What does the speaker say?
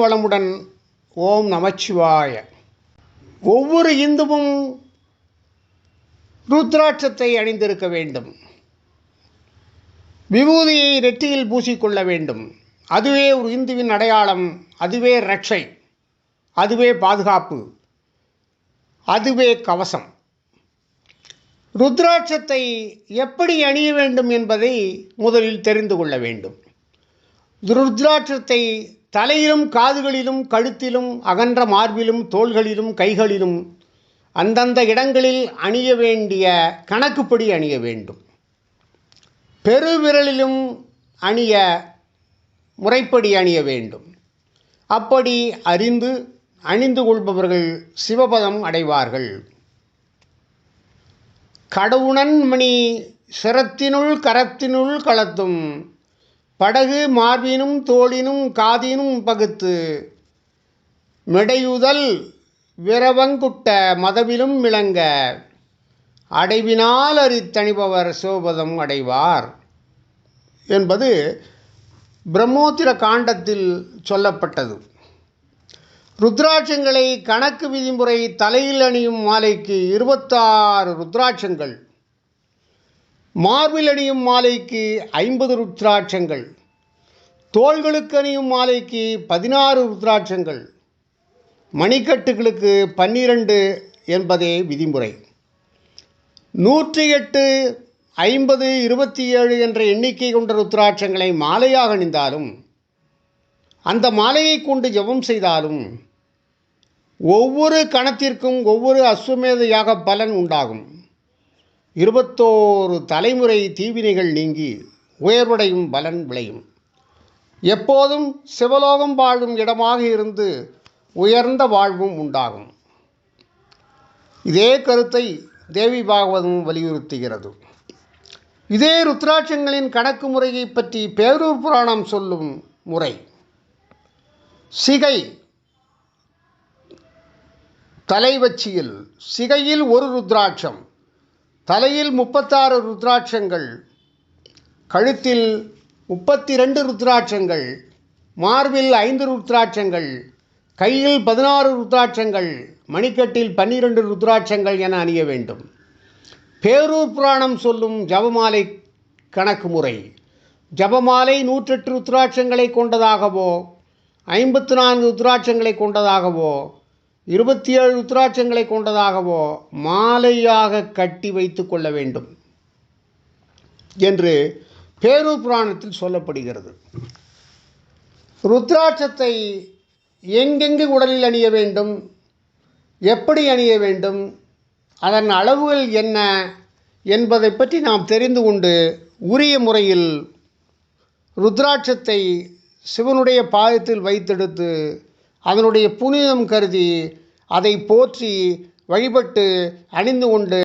வளமுடன் ஓம் நமச்சிவாய. ஒவ்வொரு இந்துவும் ருத்ராட்சத்தை அணிந்திருக்க வேண்டும். விபூதியை நெற்றியில் பூசிக்கொள்ள வேண்டும். அதுவே ஒரு இந்துவின் அடையாளம் அதுவே ரட்சை அதுவே பாதுகாப்பு அதுவே கவசம். ருத்ராட்சத்தை எப்படி அணிய வேண்டும் என்பதை முதலில் தெரிந்து கொள்ள வேண்டும். ருத்ராட்சத்தை தலையிலும் காதுகளிலும் கழுத்திலும் அகன்ற மார்பிலும் தோள்களிலும் கைகளிலும் அந்தந்த இடங்களில் அணிய வேண்டிய கணக்குப்படி அணிய வேண்டும். பெருவிரலிலும் அணிய முறைப்படி அணிய வேண்டும். அப்படி அறிந்து அணிந்து கொள்பவர்கள் சிவபதம் அடைவார்கள். கடவுணன் மணி சிரத்தினுள் கரத்தினுள் களத்தும் படகு மார்பினும் தோளினும் காதினும் பகுத்து மிடையுதல் விரவங்குட்ட மதவிலும் விளங்க அடைவினால் அறித்தணிபவர் சிவபதம் அடைவார் என்பது பிரம்மோத்திர காண்டத்தில் சொல்லப்பட்டது. ருத்ராட்சங்களை கணக்கு விதிமுறை தலையில் அணியும் மாலைக்கு இருபத்தாறு ருத்ராட்சங்கள். மார்பில் அணியும் மாலைக்கு ஐம்பது ருத்ராட்சங்கள் தோள்களுக்கு அணியும் மாலைக்கு பதினாறு ருத்ராட்சங்கள் மணிக்கட்டுகளுக்கு பன்னிரண்டு என்பதே விதிமுறை. நூற்றி எட்டு ஐம்பது இருபத்தி ஏழு என்ற எண்ணிக்கை கொண்ட ருத்ராட்சங்களை மாலையாக அணிந்தாலும் அந்த மாலையை கொண்டு ஜெபம் செய்தாலும் ஒவ்வொரு கணத்திற்கும் ஒவ்வொரு அஸ்வமேத யாக பலன் உண்டாகும். இருபத்தோரு தலைமுறை தீவினைகள் நீங்கி உயர்வடையும் பலன் விளையும். எப்போதும் சிவலோகம் வாழும் இடமாக இருந்து உயர்ந்த வாழ்வும் உண்டாகும். இதே கருத்தை தேவி பாகவதம் வலியுறுத்துகிறது. இதே ருத்ராட்சங்களின் கணக்கு முறையை பற்றி பேரூர் புராணம் சொல்லும் முறை. சிகை தலைவச்சியில் சிகையில் ஒரு ருத்ராட்சம். தலையில் முப்பத்தாறு ருத்ராட்சங்கள் கழுத்தில் முப்பத்தி ரெண்டு ருத்ராட்சங்கள் மார்பில் ஐந்து ருத்ராட்சங்கள் கையில் பதினாறு ருத்ராட்சங்கள் மணிக்கட்டில் பன்னிரண்டு ருத்ராட்சங்கள் என அணிய வேண்டும். பேரூர் புராணம் சொல்லும் ஜபமாலை கணக்கு முறை. ஜபமாலை நூற்றெட்டு ருத்ராட்சங்களை கொண்டதாகவோ ஐம்பத்து நான்கு ருத்ராட்சங்களை கொண்டதாகவோ இருபத்தி ஏழு ருத்ராட்சங்களை கொண்டதாகவோ மாலையாக கட்டி வைத்து கொள்ள வேண்டும் என்று பேரூர் புராணத்தில் சொல்லப்படுகிறது. ருத்ராட்சத்தை எங்கெங்கு உடலில் அணிய வேண்டும் எப்படி அணிய வேண்டும் அதன் அளவுகள் என்ன என்பதை பற்றி நாம் தெரிந்து கொண்டு உரிய முறையில் ருத்ராட்சத்தை சிவனுடைய பாதத்தில் வைத்தெடுத்து அதனுடைய புனிதம் கருதி அதை போற்றி வழிபட்டு அணிந்து கொண்டு